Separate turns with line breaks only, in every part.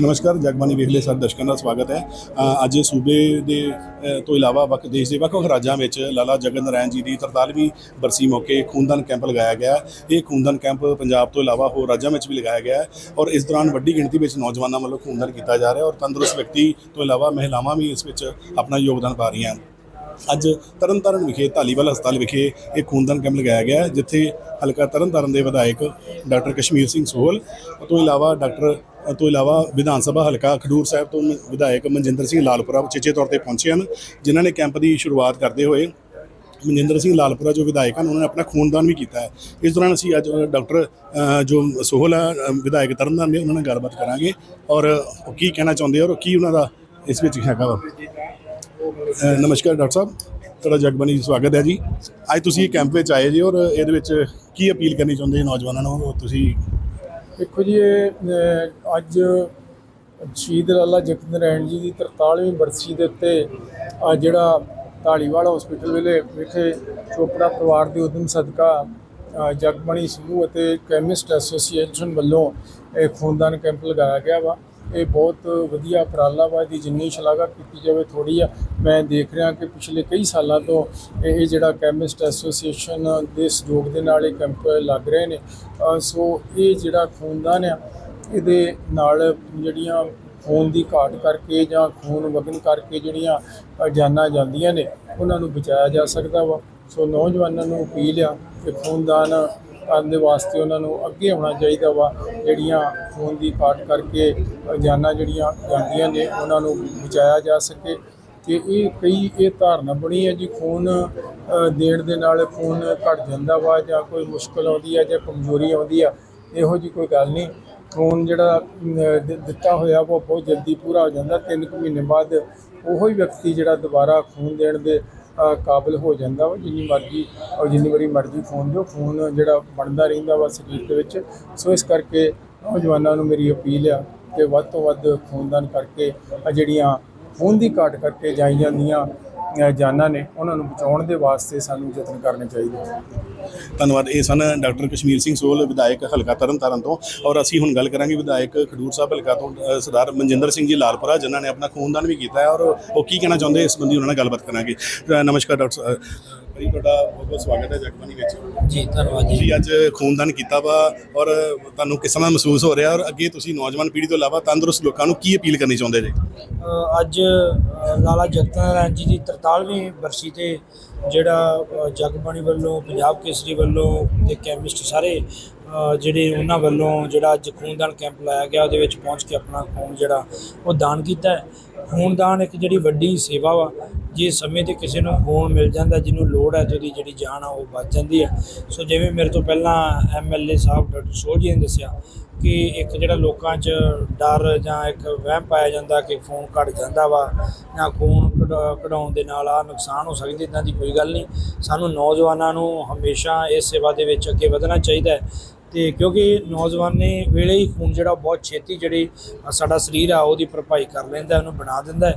ਨਮਸਕਾਰ, ਜਗਬਾਣੀ ਵੇਖ ਲੈ ਸਾਰੇ ਦਰਸ਼ਕਾਂ ਦਾ ਸਵਾਗਤ ਹੈ। ਅੱਜ ਸੂਬੇ ਦੇ ਤੋਂ ਇਲਾਵਾ ਵੱਖ ਦੇਸ਼ ਦੇ ਵੱਖ-ਵੱਖ ਰਾਜਾਂ ਵਿੱਚ ਲਾਲਾ ਜਗਨ ਨਾਰਾਇਣ ਜੀ ਦੀ 43ਵੀਂ ਬਰਸੀ ਮੌਕੇ ਖੂਨਦਾਨ ਕੈਂਪ ਲਗਾਇਆ ਗਿਆ ਇਹ ਖੂਨਦਾਨ ਕੈਂਪ ਪੰਜਾਬ ਤੋਂ ਇਲਾਵਾ ਹੋਰ ਰਾਜਾਂ ਵਿੱਚ ਵੀ ਲਗਾਇਆ ਗਿਆ ਔਰ ਇਸ ਦੌਰਾਨ ਵੱਡੀ ਗਿਣਤੀ ਵਿੱਚ ਨੌਜਵਾਨਾਂ ਵੱਲੋਂ ਖੂਨਦਾਨ ਕੀਤਾ ਜਾ ਰਿਹਾ ਔਰ ਤੰਦਰੁਸਤ ਵਿਅਕਤੀ ਤੋਂ ਇਲਾਵਾ ਮਹਿਲਾਵਾਂ ਵੀ ਇਸ ਵਿੱਚ ਆਪਣਾ ਯੋਗਦਾਨ ਪਾ ਰਹੀਆਂ ਹਨ। ਅੱਜ ਤਰਨਤਾਰਨ ਵਿਖੇ ਧਾਲੀਵਾਲ ਹਸਪਤਾਲ ਵਿਖੇ ਇਹ ਖੂਨਦਾਨ ਕੈਂਪ ਲਗਾਇਆ ਗਿਆ ਜਿੱਥੇ ਹਲਕਾ ਤਰਨਤਾਰਨ ਦੇ ਵਿਧਾਇਕ ਡਾਕਟਰ ਕਸ਼ਮੀਰ ਸਿੰਘ ਸੋਹਲ ਤੋਂ ਇਲਾਵਾ ਡਾਕਟਰ ਤੋਂ ਇਲਾਵਾ ਵਿਧਾਨ ਸਭਾ ਹਲਕਾ ਖਡੂਰ ਸਾਹਿਬ ਤੋਂ ਮ- ਵਿਧਾਇਕ ਮਨਜਿੰਦਰ ਸਿੰਘ ਲਾਲਪੁਰਾ ਚੇਚੇ ਤੌਰ ਤੇ ਪਹੁੰਚੇ ਹਨ ਜਿਨ੍ਹਾਂ ਨੇ ਕੈਂਪ ਦੀ ਸ਼ੁਰੂਆਤ ਕਰਦੇ ਹੋਏ ਮਨਜਿੰਦਰ ਸਿੰਘ ਲਾਲਪੁਰਾ ਜੋ ਵਿਧਾਇਕ ਹਨ ਉਹਨਾਂ ਨੇ ਆਪਣਾ ਖੂਨਦਾਨ ਵੀ ਕੀਤਾ ਹੈ। ਇਸ ਦੌਰਾਨ ਅਸੀਂ ਅੱਜ ਡਾਕਟਰ ਜੋ ਸੋਹਲ ਹੈ ਅ, ਵਿਧਾਇਕ ਤਰਨਤਾਰਨ ਦੇ ਉਹਨਾਂ ਨਾਲ ਗੱਲਬਾਤ ਕਰਾਂਗੇ ਔਰ ਉਹ ਕੀ ਕਹਿਣਾ ਚਾਹੁੰਦੇ ਔਰ ਕੀ ਉਹਨਾਂ ਦਾ ਇਸ ਵਿੱਚ ਹੈਗਾ ਵਾ। ਨਮਸਕਾਰ ਡਾਕਟਰ ਸਾਹਿਬ ਤੁਹਾਡਾ ਜਗਬਾਣੀ ਜੀ ਸਵਾਗਤ ਹੈ ਜੀ। ਅੱਜ ਤੁਸੀਂ ਇਹ ਕੈਂਪ ਵਿੱਚ ਆਏ ਜੀ ਔਰ ਇਹਦੇ ਵਿੱਚ ਕੀ ਅਪੀਲ ਕਰਨੀ ਚਾਹੁੰਦੇ ਨੌਜਵਾਨਾਂ ਨੂੰ ਔਰ ਤੁਸੀਂ
ਦੇਖੋ ਜੀ, ਇਹ ਅੱਜ ਸ਼ਹੀਦ ਲਾਲਾ ਜਗਤ ਨਾਰਾਇਣ ਜੀ ਦੀ 43ਵੀਂ ਬਰਸੀ ਦੇ ਉੱਤੇ ਆ ਜਿਹੜਾ ਢਾਲੀਵਾਲ ਹਸਪੀਟਲ ਵਿਲੇ ਵਿਖੇ ਚੋਪੜਾ ਪਰਿਵਾਰ ਦੇ ਉਦਮ ਸਦਕਾ ਜਗਮਣੀ ਜਗਬਾਣੀ ਸਮੂਹ ਅਤੇ ਕੈਮਿਸਟ ਐਸੋਸੀਏਸ਼ਨ ਵੱਲੋਂ ਇਹ ਖੂਨਦਾਨ ਕੈਂਪ ਲਗਾਇਆ ਗਿਆ ਵਾ। ਇਹ ਬਹੁਤ ਵਧੀਆ ਉਪਰਾਲਾ ਵਾ ਦੀ ਜਿੰਨੀ ਸ਼ਲਾਘਾ ਕੀਤੀ ਜਾਵੇ ਥੋੜੀ ਆ। ਮੈਂ ਦੇਖ ਰਿਹਾ ਕਿ ਪਿਛਲੇ ਕਈ ਸਾਲਾਂ ਤੋਂ ਇਹ ਜਿਹੜਾ ਕੈਮਿਸਟ ਐਸੋਸੀਏਸ਼ਨ ਦੇ ਸਹਿਯੋਗ ਦੇ ਨਾਲ ਇਹ ਕੈਂਪ ਲੱਗ ਰਹੇ ਨੇ। ਸੋ ਇਹ ਜਿਹੜਾ ਖੂਨਦਾਨ ਆ, ਇਹਦੇ ਨਾਲ ਜਿਹੜੀਆਂ ਖੂਨ ਦੀ ਘਾਟ ਕਰਕੇ ਜਾਂ ਖੂਨ ਵਗਣ ਕਰਕੇ ਜਿਹੜੀਆਂ ਜਾਨਾਂ ਜਾਂਦੀਆਂ ਨੇ, ਉਹਨਾਂ ਨੂੰ ਬਚਾਇਆ ਜਾ ਸਕਦਾ ਵਾ। ਸੋ ਨੌਜਵਾਨਾਂ ਨੂੰ ਅਪੀਲ ਆ ਕਿ ਖੂਨਦਾਨ ਕਰਨ ਦੇ ਵਾਸਤੇ ਉਹਨਾਂ ਨੂੰ ਅੱਗੇ ਆਉਣਾ ਚਾਹੀਦਾ ਵਾ। ਜਿਹੜੀਆਂ ਖੂਨ ਦੀ ਘਾਟ ਕਰਕੇ ਜਾਨਾਂ ਜਿਹੜੀਆਂ ਜਾਂਦੀਆਂ ਨੇ, ਉਹਨਾਂ ਨੂੰ ਬਚਾਇਆ ਜਾ ਸਕੇ। ਕਿ ਇਹ ਕਈ, ਇਹ ਧਾਰਨਾ ਬਣੀ ਹੈ ਜੀ, ਖੂਨ ਦੇਣ ਦੇ ਨਾਲ ਖੂਨ ਘਟ ਜਾਂਦਾ ਵਾ ਜਾਂ ਕੋਈ ਮੁਸ਼ਕਲ ਆਉਂਦੀ ਹੈ ਜਾਂ ਕਮਜ਼ੋਰੀ ਆਉਂਦੀ ਆ, ਇਹੋ ਜੀ ਕੋਈ ਗੱਲ ਨਹੀਂ। ਖੂਨ ਜਿਹੜਾ ਦਿੱਤਾ ਹੋਇਆ ਉਹ ਬਹੁਤ ਜਲਦੀ ਪੂਰਾ ਹੋ ਜਾਂਦਾ। ਤਿੰਨ ਕੁ ਮਹੀਨੇ ਬਾਅਦ ਉਹੋ ਹੀ ਵਿਅਕਤੀ ਜਿਹੜਾ ਦੁਬਾਰਾ ਖੂਨ ਦੇਣ ਦੇ ਕਾਬਿਲ ਹੋ ਜਾਂਦਾ ਵਾ, ਜਿੰਨੀ ਮਰਜ਼ੀ ਔਰ ਜਿੰਨੀ ਵਾਰੀ ਮਰਜ਼ੀ ਫੋਨ ਦਿਓ, ਫੋਨ ਜਿਹੜਾ ਬਣਦਾ ਰਹਿੰਦਾ ਵਾ ਸਰੀਰ ਦੇ ਵਿੱਚ। ਸੋ ਇਸ ਕਰਕੇ ਨੌਜਵਾਨਾਂ ਨੂੰ ਮੇਰੀ ਅਪੀਲ ਆ ਕਿ ਵੱਧ ਤੋਂ ਵੱਧ ਖੂਨਦਾਨ ਕਰਕੇ ਜਿਹੜੀਆਂ ਖੂਨ ਦੀ ਘਾਟ ਕਰਕੇ ਜਾਈ ਜਾਂਦੀਆਂ ਜਾਨਾਂ ਨੇ, ਉਹਨਾਂ ਨੂੰ ਬਚਾਉਣ ਦੇ ਵਾਸਤੇ ਸਾਨੂੰ ਯਤਨ ਕਰਨੇ ਚਾਹੀਦੇ
ਧੰਨਵਾਦ। ਇਹ ਸਨ ਡਾਕਟਰ ਕਸ਼ਮੀਰ ਸਿੰਘ ਸੋਲ, ਵਿਧਾਇਕ ਹਲਕਾ ਤਰਨਤਾਰਨ ਤੋਂ। ਔਰ ਅਸੀਂ ਹੁਣ ਗੱਲ ਕਰਾਂਗੇ ਵਿਧਾਇਕ ਖਡੂਰ ਸਾਹਿਬ ਹਲਕਾ ਤੋਂ ਸਰਦਾਰ ਮਨਜਿੰਦਰ ਸਿੰਘ ਜੀ ਲਾਲਪੁਰਾ, ਜਿਨ੍ਹਾਂ ਨੇ ਆਪਣਾ ਖੂਨਦਾਨ ਵੀ ਕੀਤਾ ਹੈ। ਔਰ ਉਹ ਕੀ ਕਹਿਣਾ ਚਾਹੁੰਦੇ, ਇਸ ਸੰਬੰਧੀ ਉਹਨਾਂ ਨਾਲ ਗੱਲਬਾਤ ਕਰਾਂਗੇ। ਨਮਸਕਾਰ ਡਾਕਟਰ ਭਾਈ ਤੁਹਾਡਾ ਬਹੁਤ ਬਹੁਤ ਸਵਾਗਤ ਹੈ ਜਗਬਾਨੀ ਵਿੱਚ।
ਜੀ ਧੰਨਵਾਦ ਜੀ।
ਤੁਸੀਂ ਅੱਜ ਖੂਨਦਾਨ ਕੀਤਾ ਵਾ ਔਰ ਤੁਹਾਨੂੰ ਕਿਸ ਤਰ੍ਹਾਂ ਮਹਿਸੂਸ ਹੋ ਰਿਹਾ ਔਰ ਅੱਗੇ ਤੁਸੀਂ ਨੌਜਵਾਨ ਪੀੜ੍ਹੀ ਤੋਂ ਇਲਾਵਾ ਤੰਦਰੁਸਤ ਲੋਕਾਂ ਨੂੰ ਕੀ ਅਪੀਲ ਕਰਨੀ ਚਾਹੁੰਦੇ ਜੀ?
ਅੱਜ ਲਾਲਾ ਜਗਤ ਨਾਰਾਇਣ ਜੀ ਦੀ 43ਵੀਂ ਬਰਸੀ ਤੇ ਜਿਹੜਾ ਜਗਬਾਣੀ ਵੱਲੋਂ ਪੰਜਾਬ ਕੇਸਰੀ ਵੱਲੋਂ ਤੇ ਕੈਮਿਸਟ ਸਾਰੇ ਜਿਹੜੇ ਉਹਨਾਂ ਵੱਲੋਂ ਜਿਹੜਾ ਅੱਜ ਖੂਨਦਾਨ ਕੈਂਪ ਲਾਇਆ ਗਿਆ ਉਹਦੇ ਵਿੱਚ ਪਹੁੰਚ ਕੇ ਆਪਣਾ ਖੂਨ ਜਿਹੜਾ ਉਹ ਦਾਨ ਕੀਤਾ ਹੈ। ਖੂਨਦਾਨ ਇੱਕ ਜਿਹੜੀ ਵੱਡੀ ਸੇਵਾ ਵਾ ਜੇ ਸਮੇਂ ਤੇ ਕਿਸੇ ਨੂੰ ਫੋਨ ਮਿਲ ਜਾਂਦਾ, ਜਿਹਨੂੰ ਲੋੜ ਹੈ ਤੇ ਉਹਦੀ ਜਿਹੜੀ ਜਾਨ ਆ ਉਹ ਬਚ ਜਾਂਦੀ ਆ ਸੋ ਜਿਵੇਂ ਮੇਰੇ ਤੋਂ ਪਹਿਲਾਂ ਐਮਐਲਏ ਸਾਹਿਬ ਡਾਕਟਰ ਸੋਹ ਜੀ ਨੇ ਦੱਸਿਆ ਕਿ ਇੱਕ ਜਿਹੜਾ ਲੋਕਾਂ 'ਚ ਡਰ ਜਾਂ ਇੱਕ ਵਹਿਮ ਪਾਇਆ ਜਾਂਦਾ ਕਿ ਫੋਨ ਘਟ ਜਾਂਦਾ ਵਾ ਜਾਂ ਖੂਨ ਕਢਾ- ਕਢਾਉਣ ਦੇ ਨਾਲ ਆ ਨੁਕਸਾਨ ਹੋ ਸਕਦੀ ਇਦਾਂ ਦੀ ਕੋਈ ਗੱਲ ਨਹੀਂ। ਸਾਨੂੰ ਨੌਜਵਾਨਾਂ ਨੂੰ ਹਮੇਸ਼ਾ ਇਸ ਸੇਵਾ ਦੇ ਵਿੱਚ ਅੱਗੇ ਵਧਣਾ ਚਾਹੀਦਾ ਹੈ। ਤੇ ਕਿਉਂਕਿ ਨੌਜਵਾਨੇ ਵੇਲੇ ਹੀ ਖੂਨ ਜਿਹੜਾ ਬਹੁਤ ਛੇਤੀ ਜਿਹੜੀ ਸਾਡਾ ਸਰੀਰ ਆ, ਉਹਦੀ ਭਰਪਾਈ ਕਰ ਲੈਂਦਾ, ਉਹਨੂੰ ਬਣਾ ਦਿੰਦਾ ਹੈ।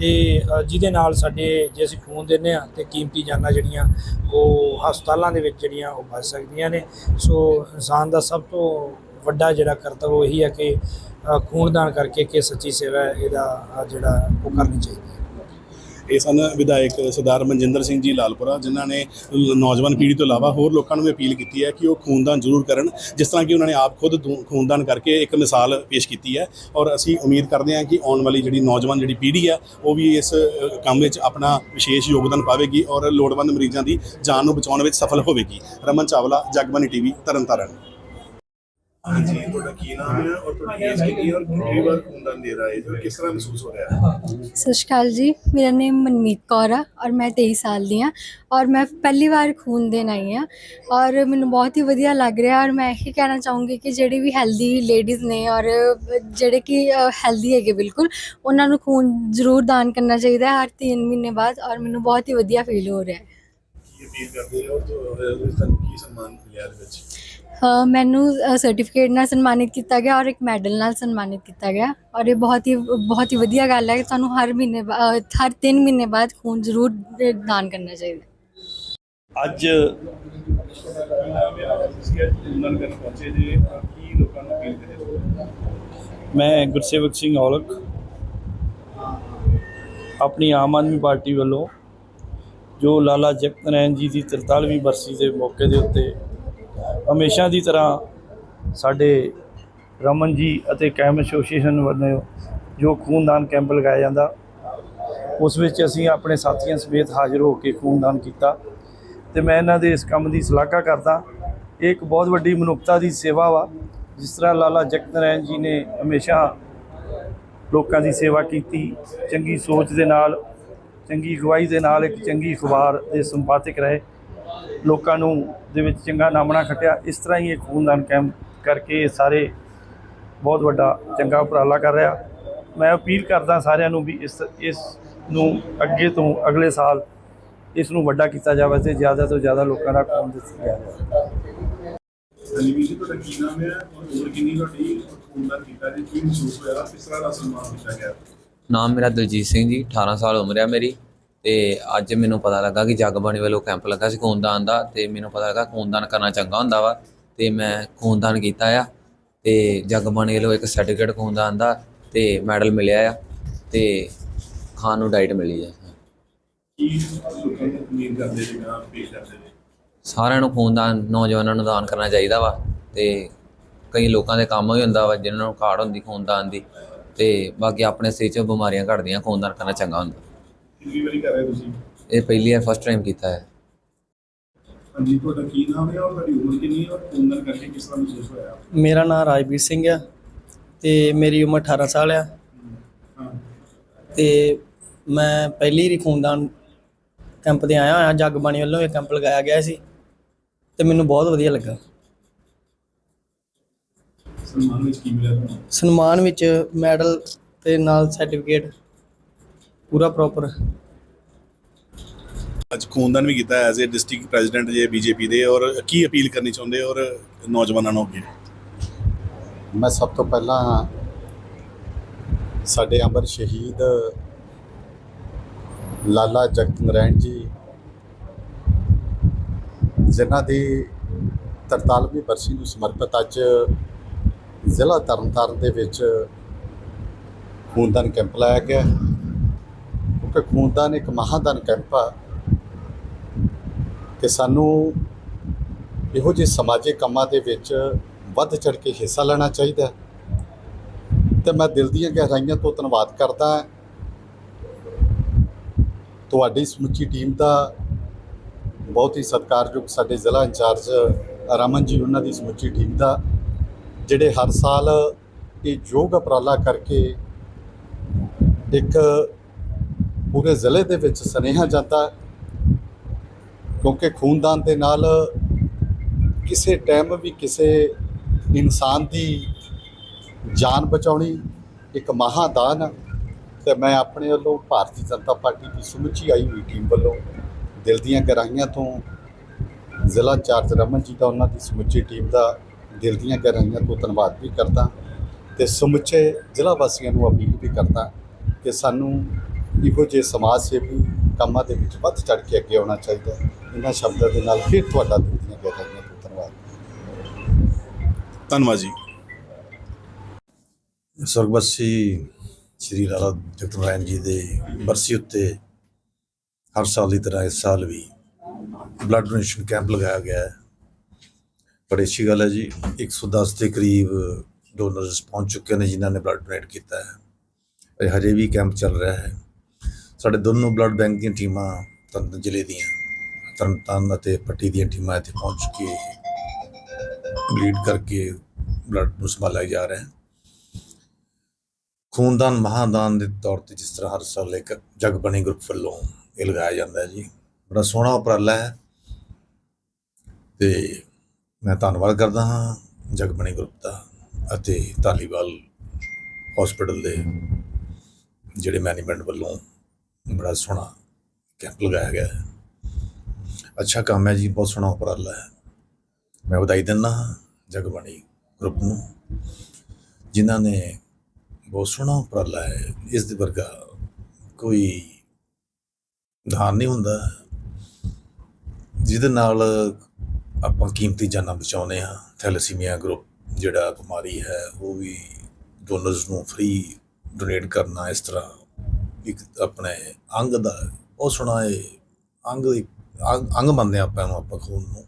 ਤੇ ਜਿਹਦੇ ਨਾਲ ਸਾਡੇ ਜੇ ਅਸੀਂ ਖੂਨ ਦਿੰਦੇ ਆ ਤੇ ਕੀਮਤੀ ਜਾਨਾਂ ਜਿਹੜੀਆਂ, ਉਹ ਹਸਪਤਾਲਾਂ ਦੇ ਵਿੱਚ ਜਿਹੜੀਆਂ, ਉਹ ਬਚ ਸਕਦੀਆਂ ਨੇ। ਸੋ ਇਨਸਾਨ ਦਾ ਸਭ ਤੋਂ ਵੱਡਾ ਜਿਹੜਾ ਕਰਤੱਵ ਉਹ ਇਹੀ ਹੈ ਕਿ ਖੂਨਦਾਨ ਕਰਕੇ ਕਿ ਸੱਚੀ ਸੇਵਾ ਇਹਦਾ ਜਿਹੜਾ ਉਹ ਕਰਨੀ ਚਾਹੀਦੀ ਹੈ।
ਇਹ ਸਨ ਵਿਧਾਇਕ ਸਰਦਾਰ ਮਨਜਿੰਦਰ ਸਿੰਘ ਜੀ ਲਾਲਪੁਰਾ, ਜਿਨ੍ਹਾਂ ਨੇ ਨੌਜਵਾਨ ਪੀੜ੍ਹੀ ਤੋਂ ਇਲਾਵਾ ਹੋਰ ਲੋਕਾਂ ਨੂੰ ਵੀ ਅਪੀਲ ਕੀਤੀ ਹੈ ਕਿ ਉਹ ਖੂਨਦਾਨ ਜ਼ਰੂਰ ਕਰਨ, ਜਿਸ ਤਰ੍ਹਾਂ ਕਿ ਉਹਨਾਂ ਨੇ ਆਪ ਖੁਦ ਖੂਨਦਾਨ ਕਰਕੇ ਇੱਕ ਮਿਸਾਲ ਪੇਸ਼ ਕੀਤੀ ਹੈ। ਔਰ ਅਸੀਂ ਉਮੀਦ ਕਰਦੇ ਹਾਂ ਕਿ ਆਉਣ ਵਾਲੀ ਜਿਹੜੀ ਨੌਜਵਾਨ ਜਿਹੜੀ ਪੀੜ੍ਹੀ ਹੈ, ਉਹ ਵੀ ਇਸ ਕੰਮ ਵਿੱਚ ਆਪਣਾ ਵਿਸ਼ੇਸ਼ ਯੋਗਦਾਨ ਪਾਵੇਗੀ ਔਰ ਲੋੜਵੰਦ ਮਰੀਜ਼ਾਂ ਦੀ ਜਾਨ ਨੂੰ ਬਚਾਉਣ ਵਿੱਚ ਸਫਲ ਹੋਵੇਗੀ। ਰਮਨ ਚਾਵਲਾ ਜਗਬਾਨੀ ਟੀਵੀ, ਤਰਨਤਾਰਨ। ਹਾਂਜੀ ਤੁਹਾਡਾ ਕੀ ਨਾਮ ਹੈ ਔਰ ਤੁਹਾਡੀ ਏਜ ਕਿੰਨੀ ਹੈ ਔਰ ਕਿੰਨੀ ਵਾਰ ਖੂਨਦਾਨ ਦੇ ਰਹਾ ਹੈ? ਕਿਸ ਤਰ੍ਹਾਂ ਮਹਿਸੂਸ ਹੋ ਰਿਹਾ ਹੈ?
ਸਤਿ ਸ਼੍ਰੀ ਅਕਾਲ ਜੀ ਮੇਰਾ ਨੇਮ ਮਨਮੀਤ ਕੌਰ ਆ ਔਰ ਮੈਂ 23 ਸਾਲ ਦੀ ਹਾਂ ਔਰ ਮੈਂ ਪਹਿਲੀ ਵਾਰ ਖੂਨ ਦੇਣ ਆਈ ਹਾਂ ਔਰ ਮੈਨੂੰ ਬਹੁਤ ਹੀ ਵਧੀਆ ਲੱਗ ਰਿਹਾ ਔਰ ਮੈਂ ਇਹ ਕਹਿਣਾ ਚਾਹੂੰਗੀ ਕਿ ਜਿਹੜੇ ਵੀ ਹੈਲਦੀ ਲੇਡੀਜ਼ ਨੇ ਔਰ ਜਿਹੜੇ ਕਿ ਹੈਲਦੀ ਹੈਗੇ ਬਿਲਕੁਲ ਉਹਨਾਂ ਨੂੰ ਖੂਨ ਜ਼ਰੂਰ ਦਾਨ ਕਰਨਾ ਚਾਹੀਦਾ ਹੈ ਹਰ 3 ਮਹੀਨੇ ਬਾਅਦ ਔਰ ਮੈਨੂੰ ਬਹੁਤ ਹੀ ਵਧੀਆ ਫੀਲ ਹੋ ਰਿਹਾ ਹੈ।
ਕੀ ਅਪੀਲ ਕਰਦੇ ਹੋ ਤੋਂ ਇਸ ਤੱਕ ਕੀ ਸਨਮਾਨ ਮਿਲਿਆ ਦੇ ਵਿੱਚ?
ਮੈਨੂੰ ਸਰਟੀਫਿਕੇਟ ਨਾਲ ਸਨਮਾਨਿਤ ਕੀਤਾ ਗਿਆ ਔਰ ਇੱਕ ਮੈਡਲ ਨਾਲ ਸਨਮਾਨਿਤ ਕੀਤਾ ਗਿਆ। ਔਰ ਇਹ ਬਹੁਤ ਹੀ ਬਹੁਤ ਹੀ ਵਧੀਆ ਗੱਲ ਹੈ ਕਿ ਤੁਹਾਨੂੰ ਹਰ ਮਹੀਨੇ ਹਰ 3 ਮਹੀਨੇ ਬਾਅਦ ਖੂਨ ਜ਼ਰੂਰ ਦਾਨ ਕਰਨਾ ਚਾਹੀਦਾ।
ਅੱਜ ਮੈਂ ਗੁਰਸੇਵਕ ਸਿੰਘ ਔਲਖ ਆਪਣੀ ਆਮ ਆਦਮੀ ਪਾਰਟੀ ਵੱਲੋਂ ਜੋ ਲਾਲਾ ਜਗਤ ਨਾਰਾਇਣ ਜੀ ਦੀ 43ਵੀਂ ਬਰਸੀ ਦੇ ਮੌਕੇ ਦੇ ਉੱਤੇ ਹਮੇਸ਼ਾ ਦੀ ਤਰ੍ਹਾਂ ਸਾਡੇ ਰਮਨ ਜੀ ਅਤੇ ਕੈਮ ਐਸੋਸੀਏਸ਼ਨ ਵੱਲੋਂ ਜੋ ਖੂਨਦਾਨ ਕੈਂਪ ਲਗਾਇਆ ਜਾਂਦਾ, ਉਸ ਵਿੱਚ ਅਸੀਂ ਆਪਣੇ ਸਾਥੀਆਂ ਸਮੇਤ ਹਾਜ਼ਰ ਹੋ ਕੇ ਖੂਨਦਾਨ ਕੀਤਾ ਤੇ ਮੈਂ ਇਹਨਾਂ ਦੇ ਇਸ ਕੰਮ ਦੀ ਸ਼ਲਾਘਾ ਕਰਦਾ। ਇਹ ਇੱਕ ਬਹੁਤ ਵੱਡੀ ਮਨੁੱਖਤਾ ਦੀ ਸੇਵਾ ਵਾ, ਜਿਸ ਤਰ੍ਹਾਂ ਲਾਲਾ ਜਗਤ ਨਾਰਾਇਣ ਜੀ ਨੇ ਹਮੇਸ਼ਾ ਲੋਕਾਂ ਦੀ ਸੇਵਾ ਕੀਤੀ, ਚੰਗੀ ਸੋਚ ਦੇ ਨਾਲ, ਚੰਗੀ ਅਗਵਾਈ ਦੇ ਨਾਲ, ਇੱਕ ਚੰਗੀ ਅਖਬਾਰ ਦੇ ਸੰਪਾਦਕ ਰਹੇ। ਲੋਕਾਂ ਨੂੰ ਦੇ ਵਿੱਚ ਚੰਗਾ ਨਾਮਣਾ ਖਟਿਆ। ਇਸ ਤਰ੍ਹਾਂ ਹੀ ਇਹ ਖੂਨਦਾਨ ਕੈਂਪ ਕਰਕੇ ਸਾਰੇ ਬਹੁਤ ਵੱਡਾ ਚੰਗਾ ਉਪਰਾਲਾ ਕਰ ਰਿਹਾ। ਮੈਂ ਅਪੀਲ ਕਰਦਾ ਸਾਰਿਆਂ ਨੂੰ ਵੀ ਇਸ ਇਸ ਨੂੰ ਅੱਗੇ ਤੋਂ ਅਗਲੇ ਸਾਲ ਇਸ ਨੂੰ ਵੱਡਾ ਕੀਤਾ ਜਾਵੇ ਤੇ ਜ਼ਿਆਦਾ ਤੋਂ ਜ਼ਿਆਦਾ ਲੋਕਾਂ ਦਾ ਖੂਨ ਦਿੱਤਾ ਜਾਵੇ।
ਵੀਰ ਜੀ ਤੁਹਾਡਾ ਕੀ ਨਾਮ ਹੈ? ਔਰ ਉਮਰ ਕਿੰਨੀ ਤੁਹਾਡੀ ਖੂਨਦਾਨ ਕੀਤਾ ਜੀ? ਕੀ ਮਹਿਸੂਸ ਹੋਇਆ? ਕਿਸ ਤਰ੍ਹਾਂ ਦਾ ਸਨਮਾਨ ਕੀਤਾ ਗਿਆ?
ਨਾਮ ਮੇਰਾ ਦਲਜੀਤ ਸਿੰਘ ਜੀ 18 ਸਾਲ ਉਮਰ ਹੈ ਮੇਰੀ। ਤੇ ਅੱਜ ਮੈਨੂੰ ਪਤਾ ਲੱਗਾ ਕਿ ਜਗਬਾਣੀ ਵੱਲੋਂ ਕੈਂਪ ਲੱਗਾ ਸੀ ਖੂਨਦਾਨ ਦਾ ਤੇ ਮੈਨੂੰ ਪਤਾ ਲੱਗਾ ਖੂਨਦਾਨ ਕਰਨਾ ਚੰਗਾ ਹੁੰਦਾ ਵਾ ਤੇ ਮੈਂ ਖੂਨਦਾਨ ਕੀਤਾ ਆ ਤੇ ਜਗਬਾਣੀ ਵੱਲੋਂ ਇੱਕ ਸਰਟੀਫਿਕੇਟ ਖੂਨਦਾਨ ਦਾ ਤੇ ਮੈਡਲ ਮਿਲਿਆ ਆ ਤੇ ਖਾਣ ਨੂੰ ਡਾਈਟ ਮਿਲੀ ਆ।
ਕੀ ਲੋਕਾਂ ਨੂੰ ਉਮੀਦ ਕਰਦੇ ਜੀ ਨਾ ਪੇਸ਼ ਕਰਦੇ ਜੀ
ਸਾਰਿਆਂ ਨੂੰ ਖੂਨਦਾਨ ਨੌਜਵਾਨਾਂ ਨੂੰ ਦਾਨ ਕਰਨਾ ਚਾਹੀਦਾ ਵਾ ਤੇ ਕਈ ਲੋਕਾਂ ਦੇ ਕੰਮ ਵੀ ਹੁੰਦਾ ਵਾ ਜਿਨ੍ਹਾਂ ਨੂੰ ਘਾਟ ਹੁੰਦੀ ਖੂਨਦਾਨ ਦੀ ਤੇ ਬਾਕੀ ਆਪਣੇ ਸਰੀਰ 'ਚ ਬਿਮਾਰੀਆਂ ਘਟਦੀਆਂ ਖੂਨਦਾਨ ਕਰਨਾ ਚੰਗਾ ਹੁੰਦਾ।
ਕਿੰਨੀ ਵਾਰੀ ਕਰ ਰਹੇ ਤੁਸੀਂ?
ਇਹ ਪਹਿਲੀ ਵਾਰ ਫਸਟ ਟਾਈਮ ਕੀਤਾ ਹੈ।
ਹਾਂਜੀ ਤੁਹਾਡਾ ਕੀ ਨਾਮ ਹੈ ਔਰ ਤੁਹਾਡੀ ਉਮਰ ਕਿੰਨੀ ਹੈ ਔਰ ਖੂਨਦਾਨ ਕਰਕੇ ਕਿਸ ਤਰ੍ਹਾਂ ਮਹਿਸੂਸ ਹੋਇਆ
ਮੇਰਾ ਨਾਮ ਰਾਜਵੀਰ ਸਿੰਘ ਆ ਤੇ ਮੇਰੀ ਉਮਰ 18 ਸਾਲ ਆ।
ਹਾਂ।
ਤੇ ਮੈਂ ਪਹਿਲੀ ਵਾਰੀ ਖੂਨਦਾਨ ਕੈਂਪ ਤੇ ਆਇਆ ਹੋਇਆ ਜਗਬਾਣੀ ਵੱਲੋਂ ਇਹ ਕੈਂਪ ਲਗਾਇਆ ਗਿਆ ਸੀ ਤੇ ਮੈਨੂੰ ਬਹੁਤ ਵਧੀਆ ਲੱਗਾ।
ਸਨਮਾਨ ਵਿੱਚ ਕੀ ਮਿਲਿਆ ਤੁਹਾਨੂੰ?
ਸਨਮਾਨ ਵਿੱਚ ਮੈਡਲ ਤੇ ਨਾਲ ਸਰਟੀਫਿਕੇਟ ਪੂਰਾ ਪ੍ਰੋਪਰ
ਅੱਜ ਖੂਨਦਾਨ ਵੀ ਕੀਤਾ ਐਜ਼ ਅ ਡਿਸਟ੍ਰਿਕਟ ਪ੍ਰੈਜ਼ੀਡੈਂਟ ਜੇ ਬੀਜੇਪੀ ਦੇ ਔਰ ਕੀ ਅਪੀਲ ਕਰਨੀ ਚਾਹੁੰਦੇ ਔਰ ਨੌਜਵਾਨਾਂ ਨੂੰ ਅੱਗੇ?
ਮੈਂ ਸਭ ਤੋਂ ਪਹਿਲਾਂ ਸਾਡੇ ਅਮਰ ਸ਼ਹੀਦ ਲਾਲਾ ਜਗਤ ਨਾਰਾਇਣ ਜੀ ਜਿਨ੍ਹਾਂ ਦੀ 43ਵੀਂ ਬਰਸੀ ਨੂੰ ਸਮਰਪਿਤ ਅੱਜ ਜ਼ਿਲ੍ਹਾ ਤਰਨਤਾਰਨ ਦੇ ਵਿੱਚ ਖੂਨਦਾਨ ਕੈਂਪ ਲਾਇਆ ਗਿਆ। ਕਿਉਂਕਿ ਖੂਨਦਾਨ ਇੱਕ ਮਹਾਦਾਨ ਕੈਂਪ ਆ ਕਿ ਸਾਨੂੰ ਇਹੋ ਜਿਹੇ ਸਮਾਜਿਕ ਕੰਮਾਂ ਦੇ ਵਿੱਚ ਵੱਧ ਚੜ ਕੇ ਹਿੱਸਾ ਲੈਣਾ ਚਾਹੀਦਾ ਹੈ। ਤੇ ਮੈਂ ਦਿਲ ਦੀਆਂ ਗਹਿਰਾਈਆਂ ਤੋਂ ਧੰਨਵਾਦ ਕਰਦਾ ਤੁਹਾਡੀ ਸਮੁੱਚੀ ਟੀਮ ਦਾ ਬਹੁਤ ਹੀ ਸਤਿਕਾਰਯੋਗ ਸਾਡੇ ਜ਼ਿਲ੍ਹਾ ਇੰਚਾਰਜ ਰਮਨ ਜੀ, ਉਹਨਾਂ ਦੀ ਸਮੁੱਚੀ ਟੀਮ ਦਾ, ਜਿਹੜੇ ਹਰ ਸਾਲ ਇਹ ਯੋਗ ਉਪਰਾਲਾ ਕਰਕੇ ਇੱਕ ਪੂਰੇ ਜ਼ਿਲ੍ਹੇ ਦੇ ਵਿੱਚ ਸੁਨੇਹਾ ਜਾਂਦਾ ਕਿਉਂਕਿ ਖੂਨਦਾਨ ਦੇ ਨਾਲ ਕਿਸੇ ਟਾਈਮ ਵੀ ਕਿਸੇ ਇਨਸਾਨ ਦੀ ਜਾਨ ਬਚਾਉਣੀ ਇੱਕ ਮਹਾਦਾਨ ਹੈ। ਤੇ ਮੈਂ ਆਪਣੇ ਵੱਲੋਂ ਭਾਰਤੀ ਜਨਤਾ ਪਾਰਟੀ ਦੀ ਸਮੁੱਚੀ ਆਈ ਹੋਈ ਟੀਮ ਵੱਲੋਂ ਦਿਲ ਦੀਆਂ ਗਹਿਰਾਈਆਂ ਤੋਂ ਜ਼ਿਲ੍ਹਾ ਇੰਚਾਰਜ ਰਮਨ ਜੀ ਦਾ, ਉਹਨਾਂ ਦੀ ਸਮੁੱਚੀ ਟੀਮ ਦਾ ਦਿਲ ਦੀਆਂ ਗਹਿਰਾਈਆਂ ਤੋਂ ਧੰਨਵਾਦ ਵੀ ਕਰਦਾ ਤੇ ਸਮੁੱਚੇ ਜ਼ਿਲ੍ਹਾ ਵਾਸੀਆਂ ਨੂੰ ਅਪੀਲ ਵੀ ਕਰਦਾ ਕਿ ਸਾਨੂੰ ਇਹੋ ਜਿਹੇ ਸਮਾਜ ਸੇਵੀ ਕੰਮਾਂ ਦੇ ਵਿੱਚ ਵੱਧ ਚੜ ਕੇ ਅੱਗੇ ਆਉਣਾ ਚਾਹੀਦਾ ਹੈ। ਇਹਨਾਂ ਸ਼ਬਦਾਂ ਦੇ ਨਾਲ ਫਿਰ ਤੁਹਾਡਾ ਦਿਲ ਦੀਆਂ ਗਹਿਰਾਈਆਂ ਤੋਂ ਧੰਨਵਾਦ।
ਧੰਨਵਾਦ ਜੀ।
ਸਰਬਸੀ ਸ਼੍ਰੀ ਲਾਲਾ ਜਗਤ ਨਾਰਾਇਣ ਜੀ ਦੇ ਬਰਸੀ ਉੱਤੇ ਹਰ ਸਾਲ ਦੀ ਤਰ੍ਹਾਂ ਇਸ ਸਾਲ ਵੀ ਬਲੱਡ ਡੋਨੇਸ਼ਨ ਕੈਂਪ ਲਗਾਇਆ ਗਿਆ ਹੈ। ਬੜੀ ਅੱਛੀ ਗੱਲ ਹੈ ਜੀ। 110 ਦੇ ਕਰੀਬ ਡੋਨਰਸ ਪਹੁੰਚ ਚੁੱਕੇ ਨੇ ਜਿਨ੍ਹਾਂ ਨੇ ਬਲੱਡ ਡੋਨੇਟ ਕੀਤਾ ਹੈ। ਹਜੇ ਵੀ ਕੈਂਪ ਚੱਲ ਰਿਹਾ ਹੈ। ਸਾਡੇ ਦੋਨੋਂ ਬਲੱਡ ਬੈਂਕ ਦੀਆਂ ਟੀਮਾਂ ਤਰਨ ਜ਼ਿਲ੍ਹੇ ਦੀਆਂ, ਤਰਨਤਾਰਨ ਅਤੇ ਪੱਟੀ ਦੀਆਂ ਟੀਮਾਂ ਇੱਥੇ ਪਹੁੰਚ ਕੇ ਬਲੀਡ ਕਰਕੇ ਬਲੱਡ ਨੂੰ ਸੰਭਾਲਿਆ ਜਾ ਰਿਹਾ ਹੈ। ਖੂਨਦਾਨ, ਮਹਾਦਾਨ ਦੇ ਤੌਰ ਤੇ ਜਿਸ ਤਰ੍ਹਾਂ ਹਰ ਸਾਲ ਇੱਕ ਜਗਬਣੀ ਗਰੁੱਪ ਵੱਲੋਂ ਇਹ ਲਗਾਇਆ ਜਾਂਦਾ ਹੈ ਜੀ। ਬੜਾ ਸੋਹਣਾ ਉਪਰਾਲਾ ਹੈ। ਤੇ ਮੈਂ ਧੰਨਵਾਦ ਕਰਦਾ ਹਾਂ ਜਗਬਣੀ ਗਰੁੱਪ ਦਾ ਅਤੇ ਧਾਲੀਵਾਲ ਹਸਪੀਟਲ ਦੇ ਜਿਹੜੇ ਮੈਨੇਜਮੈਂਟ ਵੱਲੋਂ ਬੜਾ ਸੋਹਣਾ ਕੈਂਪ ਲਗਾਇਆ ਗਿਆ ਹੈ। ਅੱਛਾ ਕੰਮ ਹੈ ਜੀ, ਬਹੁਤ ਸੋਹਣਾ ਉਪਰਾਲਾ ਹੈ। ਮੈਂ ਵਧਾਈ ਦਿੰਦਾ ਹਾਂ ਜਗਬਣੀ ਗਰੁੱਪ ਨੂੰ, ਜਿਨ੍ਹਾਂ ਨੇ ਬਹੁਤ ਸੋਹਣਾ ਉਪਰਾਲਾ ਹੈ। ਇਸ ਦੇ ਵਰਗਾ ਕੋਈ ਦਾਨ ਨਹੀਂ ਹੁੰਦਾ। ਜਿਹਦੇ ਨਾਲ ਆਪਾਂ ਕੀਮਤੀ ਜਾਨਾਂ ਬਚਾਉਂਦੇ ਹਾਂ। ਥੈਲੇਸੀਮੀਆ ਗਰੁੱਪ ਜਿਹੜਾ ਬਿਮਾਰੀ ਹੈ, ਉਹ ਵੀ ਡੋਨਰਸ ਨੂੰ ਫ੍ਰੀ ਡੋਨੇਟ ਕਰਨਾ, ਇਸ ਤਰ੍ਹਾਂ ਇੱਕ ਆਪਣੇ ਅੰਗ ਦਾ, ਉਹ ਸੁਣਾ ਇਹ ਅੰਗ ਦੀ, ਅੰਗ ਮੰਨਦੇ ਹਾਂ ਆਪਾਂ ਨੂੰ ਆਪਾਂ ਖੂਨ ਨੂੰ।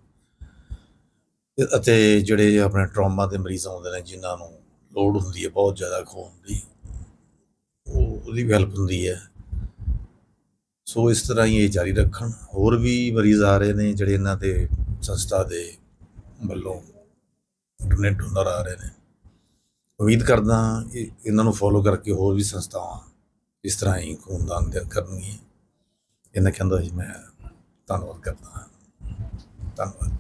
ਅਤੇ ਜਿਹੜੇ ਆਪਣੇ ਟਰਾਮਾ ਦੇ ਮਰੀਜ਼ ਆਉਂਦੇ ਨੇ, ਜਿਨ੍ਹਾਂ ਨੂੰ ਲੋੜ ਹੁੰਦੀ ਹੈ ਬਹੁਤ ਜ਼ਿਆਦਾ ਖੂਨ ਦੀ, ਉਹ, ਉਹਦੀ ਵੀ ਹੈਲਪ ਹੁੰਦੀ ਹੈ। ਸੋ ਇਸ ਤਰ੍ਹਾਂ ਹੀ ਇਹ ਜਾਰੀ ਰੱਖਣ। ਹੋਰ ਵੀ ਮਰੀਜ਼ ਆ ਰਹੇ ਨੇ, ਜਿਹੜੇ ਇਹਨਾਂ ਦੇ ਸੰਸਥਾ ਦੇ ਵੱਲੋਂ ਡੋਨੇਟ ਡੋਨਰ ਆ ਰਹੇ ਨੇ। ਉਮੀਦ ਕਰਦਾ ਇਹਨਾਂ ਨੂੰ ਫੋਲੋ ਕਰਕੇ ਹੋਰ ਵੀ ਸੰਸਥਾਵਾਂ ਇਸ ਤਰ੍ਹਾਂ ਹੀ ਖੂਨਦਾਨ ਦੇ ਕਰਨਗੀਆਂ ਇਹਨਾਂ ਕਹਿੰਦਾ ਜੀ ਮੈਂ ਧੰਨਵਾਦ ਕਰਦਾ ਹਾਂ। ਧੰਨਵਾਦ।